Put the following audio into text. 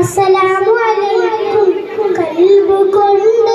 അസ്സലാമു അലൈക്കും. കൽബ് കൊണ്ട്